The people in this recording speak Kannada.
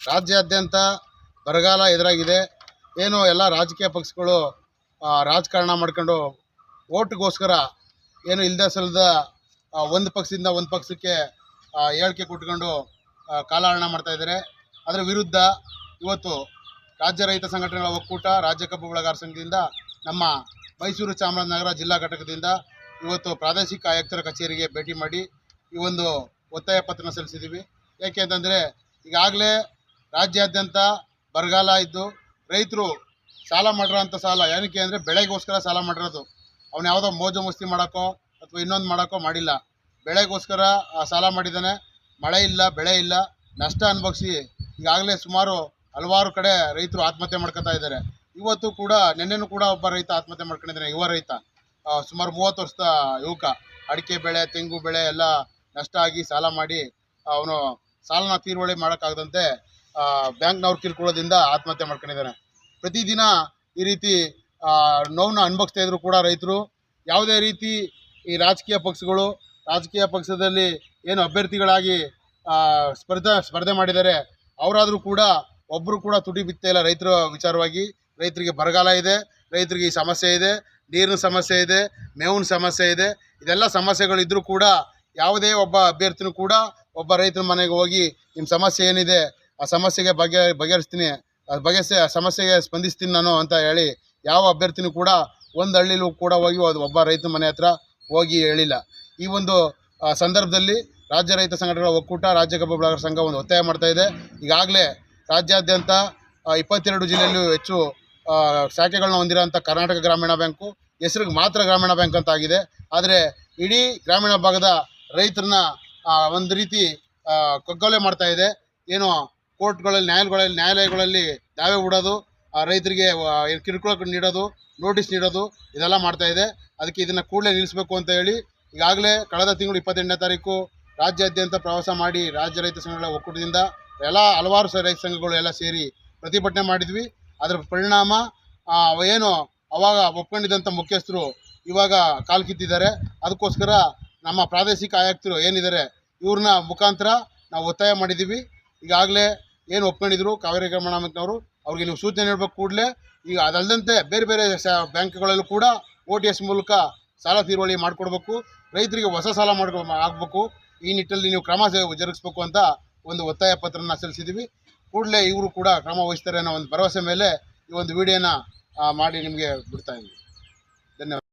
ರಾಜ್ಯಾದ್ಯಂತ ಬರಗಾಲ ಎದುರಾಗಿದೆ. ಏನು ಎಲ್ಲ ರಾಜಕೀಯ ಪಕ್ಷಗಳು ರಾಜಕಾರಣ ಮಾಡ್ಕೊಂಡು ಓಟ್ಗೋಸ್ಕರ ಏನು ಇಲ್ಲದೆ ಸಲ್ಲದ ಒಂದು ಪಕ್ಷದಿಂದ ಒಂದು ಪಕ್ಷಕ್ಕೆ ಹೇಳಿಕೆ ಕೊಟ್ಕೊಂಡು ಕಾಲಹರಣ ಮಾಡ್ತಾ ಇದ್ದಾರೆ. ಅದರ ವಿರುದ್ಧ ಇವತ್ತು ರಾಜ್ಯ ರೈತ ಸಂಘಟನೆಗಳ ಒಕ್ಕೂಟ, ರಾಜ್ಯ ಕಬ್ಬು ಬೆಳೆಗಾರ ಸಂಘದಿಂದ ನಮ್ಮ ಮೈಸೂರು ಚಾಮರಾಜನಗರ ಜಿಲ್ಲಾ ಘಟಕದಿಂದ ಇವತ್ತು ಪ್ರಾದೇಶಿಕ ಆಯುಕ್ತರ ಕಚೇರಿಗೆ ಭೇಟಿ ಮಾಡಿ ಈ ಒಂದು ಒತ್ತಾಯ ಪತ್ರನ ಸಲ್ಲಿಸಿದ್ದೀವಿ. ಯಾಕೆ ಅಂತಂದರೆ ಈಗಾಗಲೇ ರಾಜ್ಯಾದ್ಯಂತ ಬರಗಾಲ ಇದ್ದು ರೈತರು ಸಾಲ ಮಾಡಿರೋಂಥ ಸಾಲ ಏನಕ್ಕೆ ಅಂದರೆ ಬೆಳೆಗೋಸ್ಕರ ಸಾಲ ಮಾಡಿರೋದು. ಅವ್ನು ಯಾವುದೋ ಮೋಜು ಮಸ್ತಿ ಮಾಡೋಕ್ಕೋ ಅಥವಾ ಇನ್ನೊಂದು ಮಾಡೋಕ್ಕೋ ಮಾಡಿಲ್ಲ. ಬೆಳೆಗೋಸ್ಕರ ಸಾಲ ಮಾಡಿದ್ದಾನೆ. ಮಳೆ ಇಲ್ಲ, ಬೆಳೆ ಇಲ್ಲ, ನಷ್ಟ ಅನುಭವಿಸಿ ಈಗಾಗಲೇ ಸುಮಾರು ಹಲವಾರು ಕಡೆ ರೈತರು ಆತ್ಮಹತ್ಯೆ ಮಾಡ್ಕೊತಾ ಇದ್ದಾರೆ. ಇವತ್ತು ಕೂಡ, ನಿನ್ನೆನೂ ಕೂಡ ಒಬ್ಬ ರೈತ ಆತ್ಮಹತ್ಯೆ ಮಾಡ್ಕೊಂಡಿದ್ದಾನೆ, ಯುವ ರೈತ. ಸುಮಾರು ಮೂವತ್ತು ವರ್ಷದ ಯುವಕ. ಅಡಿಕೆ ಬೆಳೆ, ತೆಂಗು ಬೆಳೆ ಎಲ್ಲ ನಷ್ಟ ಆಗಿ ಸಾಲ ಮಾಡಿ ಅವನು ಸಾಲನ ತೀರುವಳಿ ಮಾಡೋಕ್ಕಾಗದಂತೆ ಬ್ಯಾಂಕ್ನವ್ರ ಕಿರುಕುಳದಿಂದ ಆತ್ಮಹತ್ಯೆ ಮಾಡ್ಕೊಂಡಿದ್ದಾನೆ ಪ್ರತಿದಿನ ಈ ರೀತಿ ನೋವನ್ನ ಅನುಭವಿಸ್ತಾ ಇದ್ರು ಕೂಡ ರೈತರು. ಯಾವುದೇ ರೀತಿ ಈ ರಾಜಕೀಯ ಪಕ್ಷಗಳು, ರಾಜಕೀಯ ಪಕ್ಷದಲ್ಲಿ ಏನು ಅಭ್ಯರ್ಥಿಗಳಾಗಿ ಸ್ಪರ್ಧ ಸ್ಪರ್ಧೆ ಸ್ಪರ್ಧೆ ಮಾಡಿದ್ದಾರೆ ಅವರಾದರೂ ಕೂಡ ಒಬ್ಬರು ಕೂಡ ತುಟಿ ಬಿತ್ತಾ ಇಲ್ಲ ರೈತರ ವಿಚಾರವಾಗಿ. ರೈತರಿಗೆ ಬರಗಾಲ ಇದೆ, ರೈತರಿಗೆ ಈ ಸಮಸ್ಯೆ ಇದೆ, ನೀರಿನ ಸಮಸ್ಯೆ ಇದೆ, ಮೇವಿನ ಸಮಸ್ಯೆ ಇದೆ. ಇದೆಲ್ಲ ಸಮಸ್ಯೆಗಳಿದ್ದರೂ ಕೂಡ ಯಾವುದೇ ಒಬ್ಬ ಅಭ್ಯರ್ಥಿನೂ ಕೂಡ ಒಬ್ಬ ರೈತನ ಮನೆಗೆ ಹೋಗಿ ನಿಮ್ಮ ಸಮಸ್ಯೆ ಏನಿದೆ? ಆ ಸಮಸ್ಯೆಗೆ ಬಗೆ, ಬಗೆಹರಿಸ್ತೀನಿ ಬಗೆಹರಿಸಿ, ಆ ಸಮಸ್ಯೆಗೆ ಸ್ಪಂದಿಸ್ತೀನಿ ನಾನು ಅಂತ ಹೇಳಿ ಯಾವ ಅಭ್ಯರ್ಥಿನೂ ಕೂಡ ಒಂದು ಹಳ್ಳಿಲೂ ಕೂಡ ಹೋಗಿ ಅದು ಒಬ್ಬ ರೈತ ಮನೆ ಹತ್ರ ಹೋಗಿ ಹೇಳಿಲ್ಲ. ಈ ಒಂದು ಸಂದರ್ಭದಲ್ಲಿ ರಾಜ್ಯ ರೈತ ಸಂಘಟನೆಗಳ ಒಕ್ಕೂಟ, ರಾಜ್ಯ ಕಬ್ಬು ಬೆಳೆಗಾರರ ಸಂಘ ಒಂದು ಒತ್ತಾಯ ಮಾಡ್ತಾ ಇದೆ. ಈಗಾಗಲೇ ರಾಜ್ಯಾದ್ಯಂತ ಇಪ್ಪತ್ತೆರಡು ಜಿಲ್ಲೆಯಲ್ಲೂ ಹೆಚ್ಚು ಶಾಖೆಗಳನ್ನ ಹೊಂದಿರೋಂಥ ಕರ್ನಾಟಕ ಗ್ರಾಮೀಣ ಬ್ಯಾಂಕು, ಹೆಸರಿಗೆ ಮಾತ್ರ ಗ್ರಾಮೀಣ ಬ್ಯಾಂಕ್ ಅಂತ ಆಗಿದೆ. ಆದರೆ ಇಡೀ ಗ್ರಾಮೀಣ ಭಾಗದ ರೈತರನ್ನ ಒಂದು ರೀತಿ ಕಗ್ಗೊಲೆ ಮಾಡ್ತಾ ಇದೆ. ಏನು ಕೋರ್ಟ್ಗಳಲ್ಲಿ, ನ್ಯಾಯಾಲಯಗಳಲ್ಲಿ ನ್ಯಾಯಾಲಯಗಳಲ್ಲಿ ದಾವೆ ಹೂಡೋದು ರೈತರಿಗೆ ಕಿರುಕುಳ ನೀಡೋದು, ನೋಟಿಸ್ ನೀಡೋದು, ಇದೆಲ್ಲ ಮಾಡ್ತಾ ಇದೆ. ಅದಕ್ಕೆ ಇದನ್ನು ಕೂಡಲೇ ನಿಲ್ಲಿಸಬೇಕು ಅಂತ ಹೇಳಿ ಈಗಾಗಲೇ ಕಳೆದ ತಿಂಗಳು ಇಪ್ಪತ್ತೆಂಟನೇ ತಾರೀಕು ರಾಜ್ಯಾದ್ಯಂತ ಪ್ರವಾಸ ಮಾಡಿ ರಾಜ್ಯ ರೈತ ಸಂಘಗಳ ಒಕ್ಕೂಟದಿಂದ ಎಲ್ಲ ಹಲವಾರು ರೈತ ಸಂಘಗಳು ಎಲ್ಲ ಸೇರಿ ಪ್ರತಿಭಟನೆ ಮಾಡಿದ್ವಿ. ಅದರ ಪರಿಣಾಮ ಏನು ಅವಾಗ ಒಪ್ಕೊಂಡಿದ್ದಂಥ ಮುಖ್ಯಸ್ಥರು ಇವಾಗ ಕಾಲು ಕಿತ್ತಿದ್ದಾರೆ. ಅದಕ್ಕೋಸ್ಕರ ನಮ್ಮ ಪ್ರಾದೇಶಿಕ ಆಯುಕ್ತರು ಏನಿದ್ದಾರೆ, ಇವ್ರನ್ನ ಮುಖಾಂತರ ನಾವು ಒತ್ತಾಯ ಮಾಡಿದ್ದೀವಿ. ಈಗಾಗಲೇ ಏನು ಒಪ್ಕೊಂಡಿದ್ರು, ಕಾವೇರಿ ಗ್ರಾಮೀಣಾಮಕ್ನವರು ಅವ್ರಿಗೆ ನೀವು ಸೂಚನೆ ನೀಡಬೇಕು ಕೂಡಲೇ, ಈಗ ಅದಲ್ಲದಂತೆ ಬೇರೆ ಬೇರೆ ಬ್ಯಾಂಕ್ಗಳಲ್ಲೂ ಕೂಡ ಓ ಟಿ ಎಸ್ ಮೂಲಕ ಸಾಲ ತೀರುವಳಿ ಮಾಡಿಕೊಡ್ಬೇಕು, ರೈತರಿಗೆ ಹೊಸ ಸಾಲ ಮಾಡ್ಕೊ, ಆಗಬೇಕು, ಈ ನಿಟ್ಟಲ್ಲಿ ನೀವು ಕ್ರಮ ಜರುಗಿಸ್ಬೇಕು ಅಂತ ಒಂದು ಒತ್ತಾಯ ಪತ್ರನ ಸಲ್ಲಿಸಿದ್ದೀವಿ ಕೂಡಲೇ ಇವರು ಕೂಡ ಕ್ರಮ ವಹಿಸ್ತಾರೆ ಅನ್ನೋ ಒಂದು ಭರವಸೆ ಮೇಲೆ ಈ ಒಂದು ವಿಡಿಯೋನ ಮಾಡಿ ನಿಮಗೆ ಬಿಡ್ತಾ ಇದ್ದೀವಿ. ಧನ್ಯವಾದ.